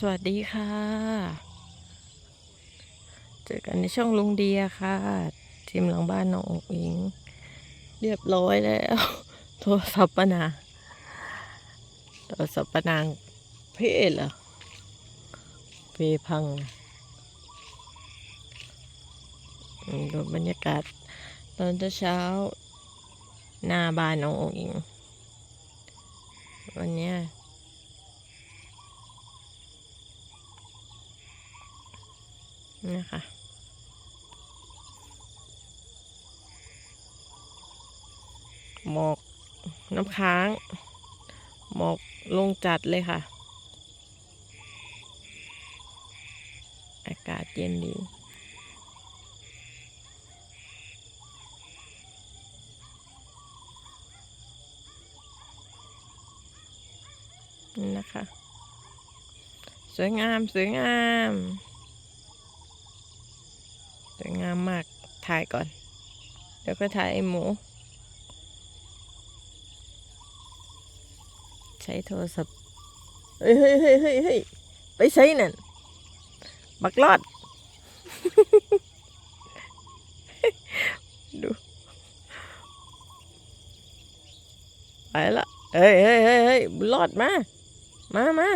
สวัสดีค่ะ เจอกันในช่องลุงเดียค่ะ ทีมหลังบ้านน้องอกอิง เรียบร้อยแล้ว โทรศัพท์ปะนางโทรศัพท์ปะนางเพศเหรอเพพังดูบรรยากาศ ตอนเช้า หน้าบ้านน้องอกอิง วันเนี้ยค่ะหมอกน้ำค้าง หมอกลงจัดเลยค่ะ อากาศเย็นดีนะคะ สวยงาม สวยงาม สวยงามมากถ่ายก่อน เดี๋ยวก็ถ่ายไอหมู ใช้โทรศัพท์เฮ้ยเฮ้ยเฮ้ยเฮ้ยเฮ้ยไปใช้นั่นบักรอด ดูไปละเฮ้ยเฮ้ยเฮ้ยเฮ้ยบุญรอดมา มามา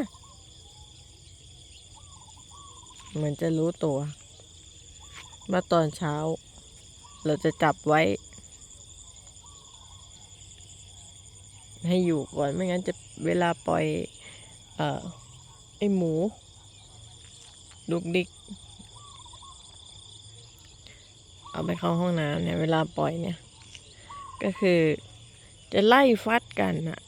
เหมือนจะรู้ตัว ว่าตอนเช้า เราจะจับไว้ ให้อยู่ก่อนไม่งั้นจะเวลาปล่อยเอ่อไอหมูดุกดิก เอาไปเข้าห้องน้ำเนี่ย เวลาปล่อยเนี่ย ก็คือจะไล่ฟัดกันอะ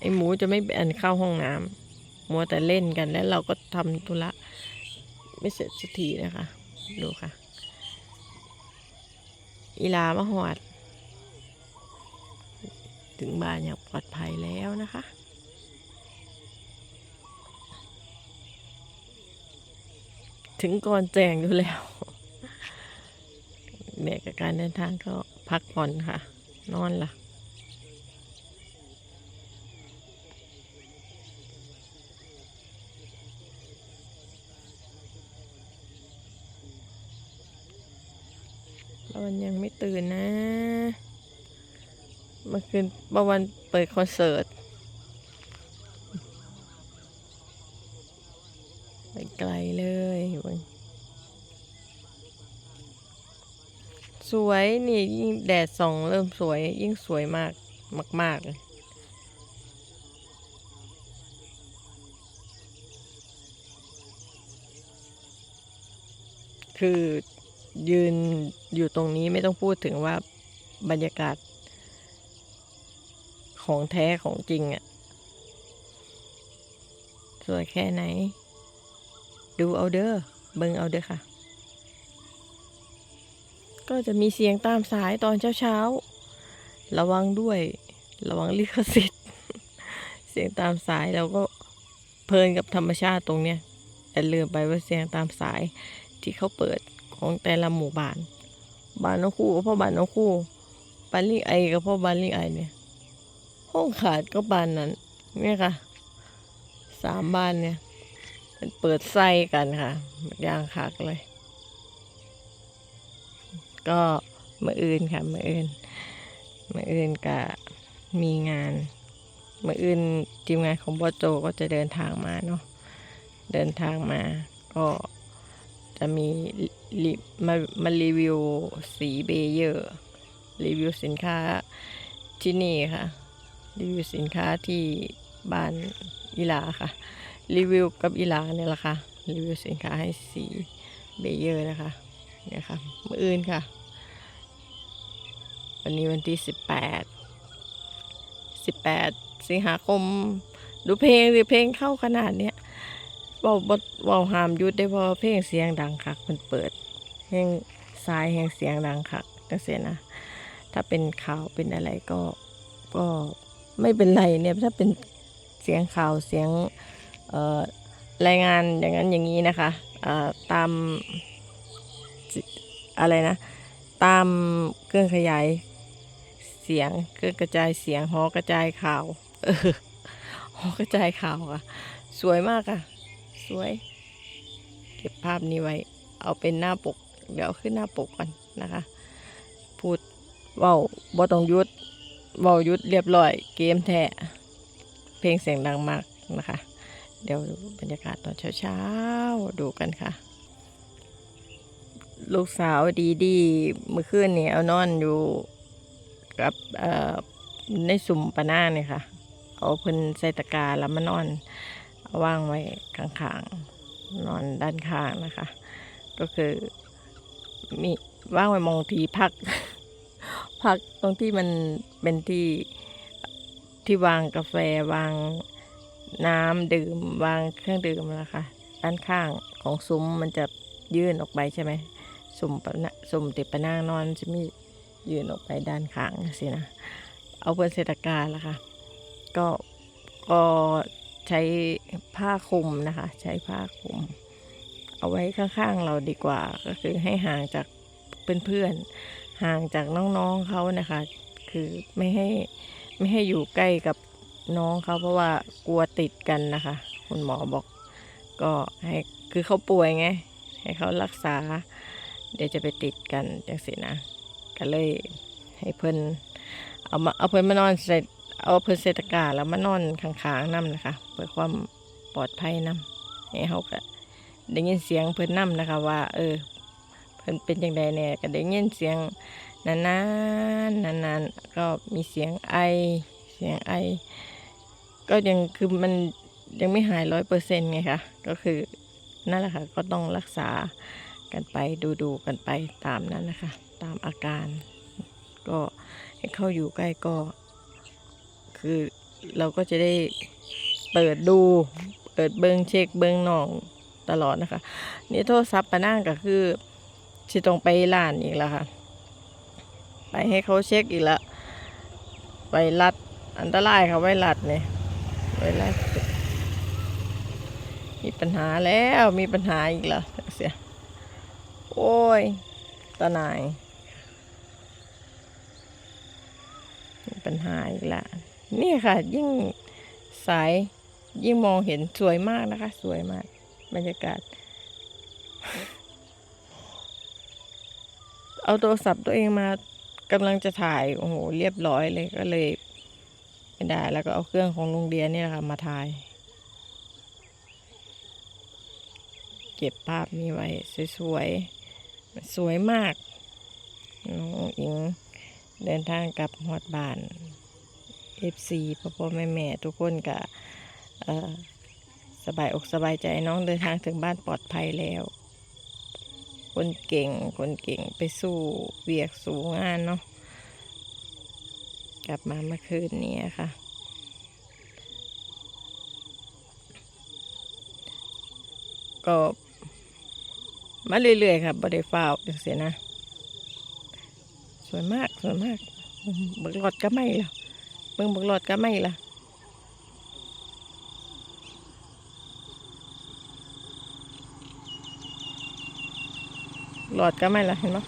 ไอหมูจะไม่อันเข้าห้องน้ำมัวแต่เล่นกันแล้วเราก็ทำธุระไม่เสร็จสักทีนะคะ ดูค่ะ อีลามาหอด ถึงบ้านอย่างปลอดภัยแล้วนะคะถึงก่อนแจงอยู่แล้วเนี่ยกับการเดินทางก็พักผ่อนค่ะ นอนละ่ะ วันยังไม่ตื่นนะเมื่อคืนประวันเปิดคอนเสิร์ตไปไกลเลยเบิ่งสวยนี่ยิ่งแดดส่องเริ่มสวย ยิ่งสวยมากมากๆเลยคือ ยืนอยู่ตรงนี้ไม่ต้องพูดถึงว่าบรรยากาศ ของแท้ของจริงอะ่ะ สวยแค่ไหน ดูเอาเด้อเบิ่งเอาเด้อค่ะ ก็จะมีเสียงตามสายตอนเช้าๆ ระวังด้วย ระวังลิขสิทธิ์ เสียงตามสายเราก็เพลินกับธรรมชาติตรงเนี้ยแต่ลืมไปว่าเสียงตามสายที่เขาเปิด ของแต่ละหมู่บ้าน บ้านน้องคู่ก็พราะบ้านน้องคู่บ้านลิงไอก็พราะบ้านลิงไอเนี่ยห้องขาดก็บ้านนั้นเนี่ยค่ะสามบ้านเนี่ยมันเปิดไส้กันค่ะยางคักเลย ก็มื่ออื่นค่ะมื่ออื่นมื่ออื่นก็มีงานมื่ออื่นทีมงานของบอโจก็จะเดินทางมาเนาะเดินทางมาก็ จะมีมามารีวิวสีเบเยอร์ รีวิวสินค้าที่นี่ค่ะ รีวิวสินค้าที่บ้านอีลาค่ะ รีวิวกับอีลาเนี่ยแหละค่ะ รีวิวสินค้าให้สีเบเยอร์นะคะเนี่ยค่ะมืออื่นค่ะ วันนี้วันที่สิบแปดสิบแปดสิงหาคม ดูเพลงสิเพลงเข้าขนาดเนี้ย เบาบเบาหามยุดได้พราะว่าเพลงเสียงดังคักมันเปิดเพลงซ้ายแห่งเสียงดังคักจังเสียนะ ถ้าเป็นข่าวเป็นอะไรก็ก็ไม่เป็นไรเนี่ยถ้าเป็นเสียงข่าวเสียงเอ่อรายงานอย่างนั้นอย่างนี้นะคะอ่าตามอะไรนะ ตามเครื่องขยายเสียงเครื่องกระจายเสียงหอกระจายข่าวเออหอกระจายข่าวค่ะ สวยมากค่ะ สวย เก็บภาพนี้ไว้ เอาเป็นหน้าปก เดี๋ยวขึ้นหน้าปกก่อนนะคะ พูดเว้าบ่ต้องยุดเว้ายุดเรียบร้อย เกมแท้เพลงเสียงดังมากนะคะ เดี๋ยวดูบรรยากาศตอนเช้าๆดูกันค่ะ ลูกสาวดีดีๆเมื่อคืนนี่เอานอนอยู่กับในสุ่มปะหน้าเนี่ยค่ะ เอาเพิ่นใส่ตะกาแล้วมานอน วางไว้ข้างๆ นอนด้านข้างนะคะ ก็คือมีว่างไว้มองทีพัก พักตรงที่มันเป็นที่ที่วางกาแฟวางน้ำดื่มวางเครื่องดื่มนะคะด้านข้างของซุ้มมันจะยื่นออกไปใช่ไหมสุ่มปนะสุ่มติดปะนางนอนจะมียื่นออกไปด้านข้างสินะ เอาเพื่อนเศรษฐการละค่ะ ก็ก็ ใช้ผ้าคลุมนะคะ ใช้ผ้าคลุม เอาไว้ข้างๆเราดีกว่า ก็คือให้ห่างจากเพื่อนๆห่างจากน้องๆเขานะคะ คือไม่ให้ไม่ให้อยู่ใกล้กับน้องเขาเพราะว่ากลัวติดกันนะคะ คุณหมอบอก ก็ให้คือเขาป่วยไง ให้เขารักษา เดี๋ยวจะไปติดกันจังสินะ ก็เลยให้เพิ่นเอามาเอาเพิ่นมานอนใส่ เอาเพิ่นเศรษฐกาแล้วมานอนข้างๆนํนะคะเพื่อความปลอดภัยนํให้เขาก็ได้ยินเสียงเพิ่นนํนะคะ ว่า เออ เพิ่นเป็นจังใดเนี่ยก็ได้ยินเสียงนานๆนานๆก็มีเสียงไอเสียงไอ ก็ยังคือมันยังไม่หายร้อยเปอร์เซ็นต์ไงคะก็คือนั่นแหละค่ะก็ต้องรักษากันไปดูดูๆกันไปตามนั้นนะคะ ตามอาการ ก็ให้เข้าอยู่ใกล้ก็ คือเราก็จะได้เปิดดูเปิดเบิงเช็คเบิงหนองตลอดนะคะนี่โทรศัพท์ปะนั่งก็คือสิต้องไปร้านอีกแล้วค่ะ ไปให้เขาเช็คอีกล้วไวรัสอันตรายค่ะไวรัสเนี่ยไวรัสมีปัญหาแล้วมีปัญหาอีกแล้วเสียโอ้ยตาหนายมีปัญหาอีกแล้ว นี่ค่ะ ยิ่งสายยิ่งมองเห็นสวยมากนะคะ สวยมาก บรรยากาศ เอาโทรศัพท์ตัวเองมากำลังจะถ่ายโอ้โหเรียบร้อยเลยก็เลยไม่ได้แล้วก็เอาเครื่องของลุงเดียนี่แหละค่ะ มาถ่าย เก็บภาพนี้ไว้ สวยๆ สวยมาก น้องอิงเดินทางกลับฮอดบ้าน FC พ่อพ่อแม่แม่ทุกคนก็สบายอกสบายใจน้องเดินทางถึงบ้านปลอดภัยแล้ว คนเก่งคนเก่งไปสู้เวียกสู้งานเนาะกลับมาเมื่อคืนนี้ค่ะ ก็มาเรื่อยๆครับบริฟ้าวจังเสียนะ สวยมาก สวยมากอืมเบิกหลอดก็ไม่ละ เบิ่งบิกหลอดก็ไม่ละหลอดก็ไม่ละเห็นไหม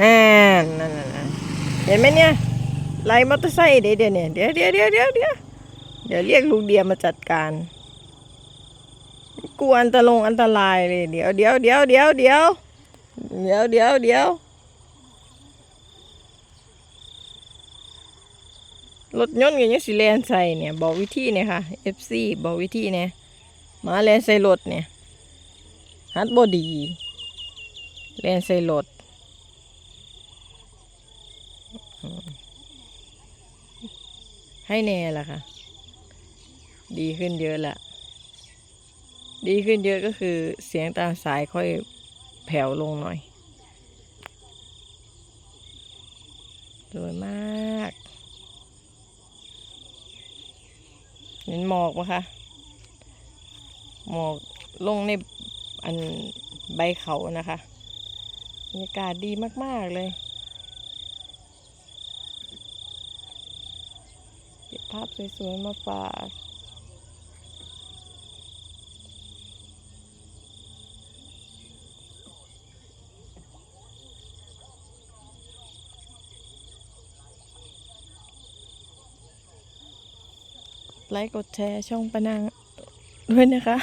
อ่านั่นนั่นนั่นเห็นไหมเนี่ยไล่มอเตอร์ไซค์เดี๋ยวเดี๋ยวเนี่ยเดี๋ยวเดี๋ยวเดี๋ยวเดี๋ยวเดี๋ยวเดี๋ยวเรียกลุงเดียมาจัดการกลัวอันตรงอันตรายเลยเดี๋ยวเดี๋ยวเดี๋ยวเดี๋ยวเดี๋ยวเดี๋ยวเดี๋ยวเดี๋ยว รถยนต์ก็ยังสิแลนใส่เนี่ย บอกวิธีเนี่ยค่ะ FC บอกวิธีเนี่ยมาแลนใส่รถเนี่ยฮัดบอดีแลนใส่รถให้แน่ละค่ะ ดีขึ้นเยอะละดีขึ้นเยอะก็คือเสียงตามสายค่อยแผ่วลงหน่อยสวยมาก เห็นหมอกปะคะหมอกลงในอันใบเขานะคะบรรยากาศดีมาก ๆ เลยเก็บภาพสวย ๆ มาฝาก ไลค์กดแชร์ช่องปะนางด้วยนะคะ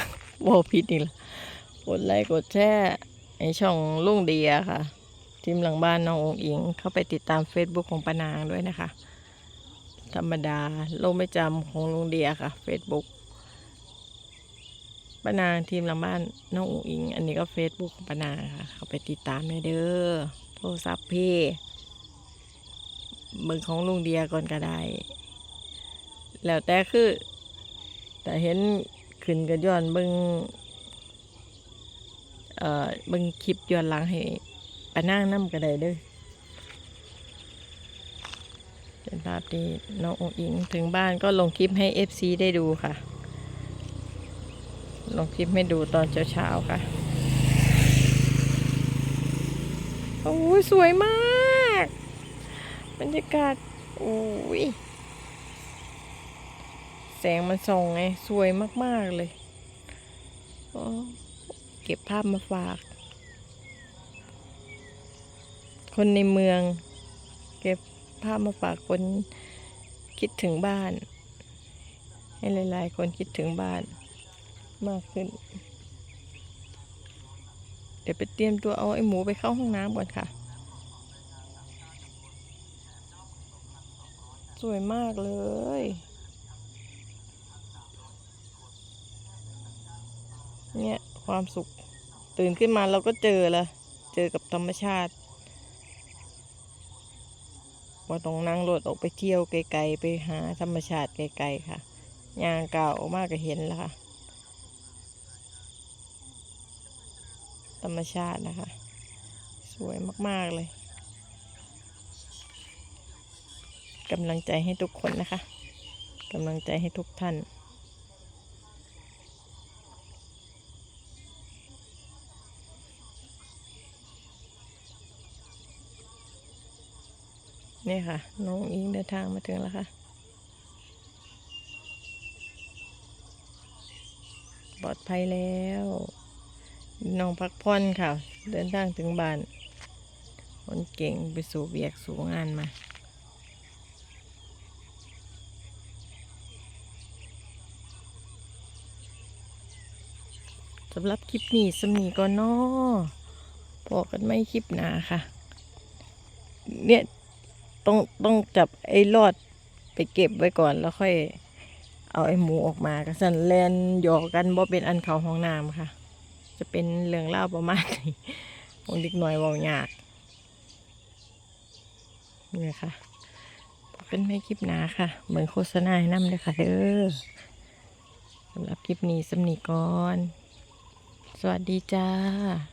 บอกผิดอีกละกดไลค์กดแชร์ไอช่องลุงเดียค่ะทีมหลังบ้านน้ององอิง เข้าไปติดตาม Facebook ของปนางด้วยนะคะ ธรรมดาโลกไม่จำของลุงเดียค่ะ Facebook ปนางทีมหลังบ้านน้ององอิง อันนี้ก็ Facebook ของปนางค่ะ เข้าไปติดตามได้เด้อโทรศัพท์พี่เบิ่งของลุงเดียก่อนก็ได้ แล้วแต่คือ แต่เห็นขึ้นก็ย้อนเบิ่งเอ่อเบิ่งคลิปย้อนหลังให้ปานางนำก็ได้เด้อเป็นภาพที่น้ององอิงถึงบ้านก็ลงคลิปให้ FC ได้ดูค่ะ ลงคลิปให้ดูตอนเช้าๆค่ะ โอ้ยสวยมาก บรรยากาศ โอ้ย แสงมันส่องไง สวยมาก ๆ เลย เก็บภาพมาฝาก คนในเมือง เก็บภาพมาฝากคนคิดถึงบ้าน ให้หลาย ๆ คนคิดถึงบ้านมากขึ้น เดี๋ยวไปเตรียมตัวเอาไอ้หมูไปเข้าห้องน้ำก่อนค่ะ สวยมากเลย เนี่ยความสุขตื่นขึ้นมาเราก็เจอละเจอกับธรรมชาติว่าต้องนั่งรถออกไปเที่ยวไกลๆไปหาธรรมชาติไกลๆค่ะย่างก่ามากก็เห็นแล้วค่ะ ธรรมชาตินะคะ สวยมากๆเลยกำลังใจให้ทุกคนนะคะกำลังใจให้ทุกท่าน นี่ค่ะ น้องอิงเดินทางมาถึงแล้วค่ะปลอดภัยแล้วน้องพักผ่อนค่ะ เดินทางถึงบ้าน คนเก่งไปสู่เวียกสู่งานมาสำหรับคลิปนี้สำนีก่อนเนาะพอกันไม่คลิปหนาค่ะ เนี่ย ต้องต้องจับไอ้รอดไปเก็บไว้ก่อนแล้วค่อย เอาไอ้หมูออกมากสันแลนหยอกกันบ่เป็นอันเขาห้องน้ำค่ะ จะเป็นเรื่องเล่าประมาณนี้ของเด็กน้อยเวายากนี่ค่ะพบกันไม่คลิปหนาค่ะ เหมือนโฆษณาให้นำเลยค่ะเด้อสำหรับคลิปนี้สำนีก่อน สวัสดีจ้า